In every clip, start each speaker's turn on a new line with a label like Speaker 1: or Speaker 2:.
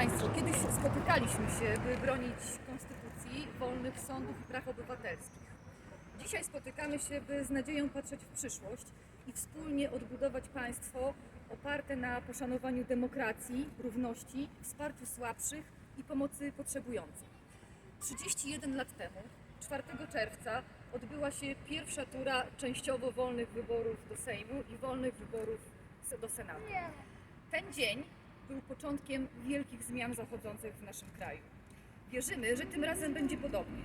Speaker 1: Państwo, kiedyś spotykaliśmy się, by bronić konstytucji, wolnych sądów i praw obywatelskich. Dzisiaj spotykamy się, by z nadzieją patrzeć w przyszłość i wspólnie odbudować państwo oparte na poszanowaniu demokracji, równości, wsparciu słabszych i pomocy potrzebującym. 31 lat temu, 4 czerwca, odbyła się pierwsza tura częściowo wolnych wyborów do Sejmu i wolnych wyborów do Senatu. Ten dzień był początkiem wielkich zmian zachodzących w naszym kraju. Wierzymy, że tym razem będzie podobnie.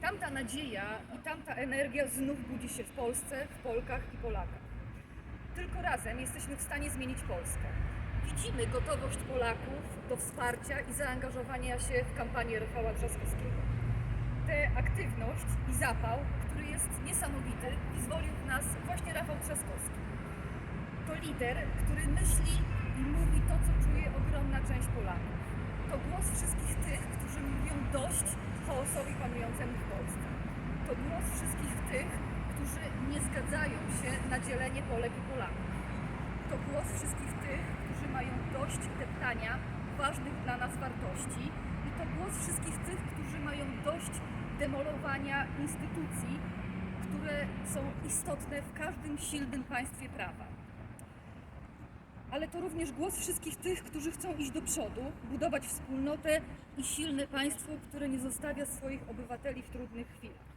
Speaker 1: Tamta nadzieja i tamta energia znów budzi się w Polsce, w Polkach i Polakach. Tylko razem jesteśmy w stanie zmienić Polskę. Widzimy gotowość Polaków do wsparcia i zaangażowania się w kampanię Rafała Trzaskowskiego. Tę aktywność i zapał, który jest niesamowity, wyzwolił w nas właśnie Rafał Trzaskowski. To lider, który myśli i mówi to, co czuje ogromna część Polaków. To głos wszystkich tych, którzy mówią dość chaosowi panującemu w Polsce. To głos wszystkich tych, którzy nie zgadzają się na dzielenie Polek i Polaków. To głos wszystkich tych, którzy mają dość deptania ważnych dla nas wartości. I to głos wszystkich tych, którzy mają dość demolowania instytucji, które są istotne w każdym silnym państwie prawa ale to również głos wszystkich tych, którzy chcą iść do przodu, budować wspólnotę i silne państwo, które nie zostawia swoich obywateli w trudnych chwilach.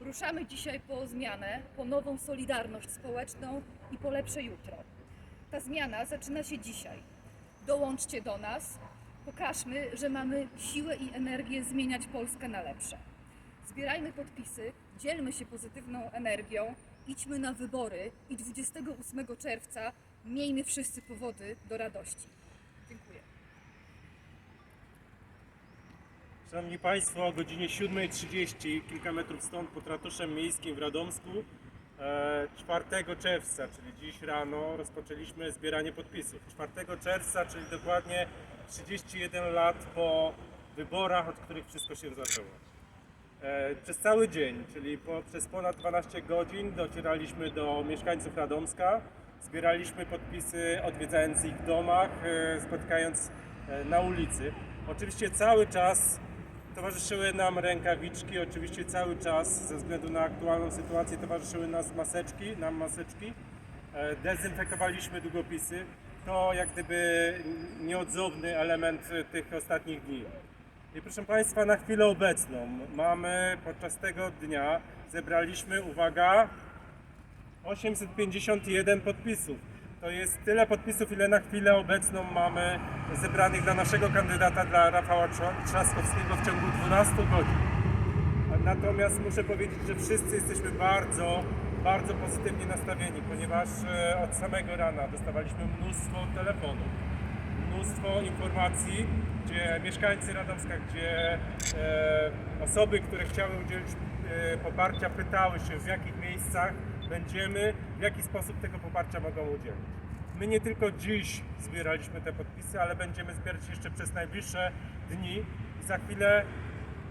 Speaker 1: Ruszamy dzisiaj po zmianę, po nową solidarność społeczną i po lepsze jutro. Ta zmiana zaczyna się dzisiaj. Dołączcie do nas, pokażmy, że mamy siłę i energię zmieniać Polskę na lepsze. Zbierajmy podpisy, dzielmy się pozytywną energią, idźmy na wybory i 28 czerwca miejmy wszyscy powody do radości. Dziękuję.
Speaker 2: Szanowni Państwo, o godzinie 7.30, kilka metrów stąd, pod ratuszem miejskim w Radomsku, e, 4 czerwca, czyli dziś rano, rozpoczęliśmy zbieranie podpisów. 4 czerwca, czyli dokładnie 31 lat po wyborach, od których wszystko się zaczęło. E, Przez cały dzień, czyli po, przez ponad 12 godzin docieraliśmy do mieszkańców Radomska, zbieraliśmy podpisy, odwiedzając ich w domach, e, spotykając e, na ulicy. Oczywiście cały czas towarzyszyły nam rękawiczki, oczywiście cały czas ze względu na aktualną sytuację towarzyszyły nas maseczki, nam maseczki. E, Dezynfekowaliśmy długopisy. To jak gdyby nieodzowny element tych ostatnich dni. I proszę Państwa, na chwilę obecną mamy podczas tego dnia zebraliśmy, uwaga, 851 podpisów. To jest tyle podpisów, ile na chwilę obecną mamy zebranych dla naszego kandydata, dla Rafała Trza- Trzaskowskiego w ciągu 12 godzin. Natomiast muszę powiedzieć, że wszyscy jesteśmy bardzo, bardzo pozytywnie nastawieni, ponieważ e, od samego rana dostawaliśmy mnóstwo telefonów, mnóstwo informacji, gdzie mieszkańcy Radomska, gdzie e, osoby, które chciały udzielić e, poparcia, pytały się w jakich miejscach będziemy, w jaki sposób tego poparcia mogą udzielić. My nie tylko dziś zbieraliśmy te podpisy, ale będziemy zbierać jeszcze przez najbliższe dni za chwilę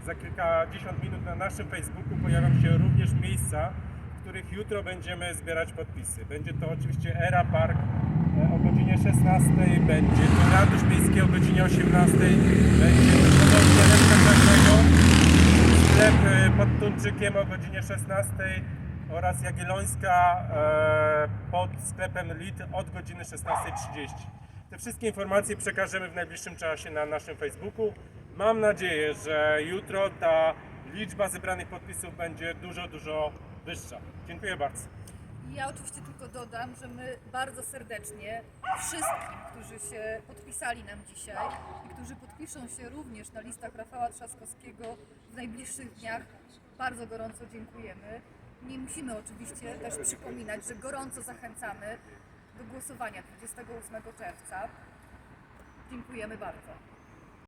Speaker 2: za kilkadziesiąt minut na naszym Facebooku pojawią się również miejsca, w których jutro będziemy zbierać podpisy. Będzie to oczywiście Era Park e, o godzinie 16, będzie to Ratusz Miejski o godzinie 18, będzie to sklep e, pod Tuńczykiem o godzinie 16 oraz Jagiellońska e, pod sklepem LID od godziny 16.30. Te wszystkie informacje przekażemy w najbliższym czasie na naszym Facebooku. Mam nadzieję, że jutro ta liczba zebranych podpisów będzie dużo, dużo wyższa. Dziękuję bardzo.
Speaker 1: Ja oczywiście tylko dodam, że my bardzo serdecznie wszystkim, którzy się podpisali nam dzisiaj i którzy podpiszą się również na listach Rafała Trzaskowskiego w najbliższych dniach, bardzo gorąco dziękujemy. Nie musimy oczywiście też przypominać, że gorąco zachęcamy do głosowania 28 czerwca. Dziękujemy bardzo.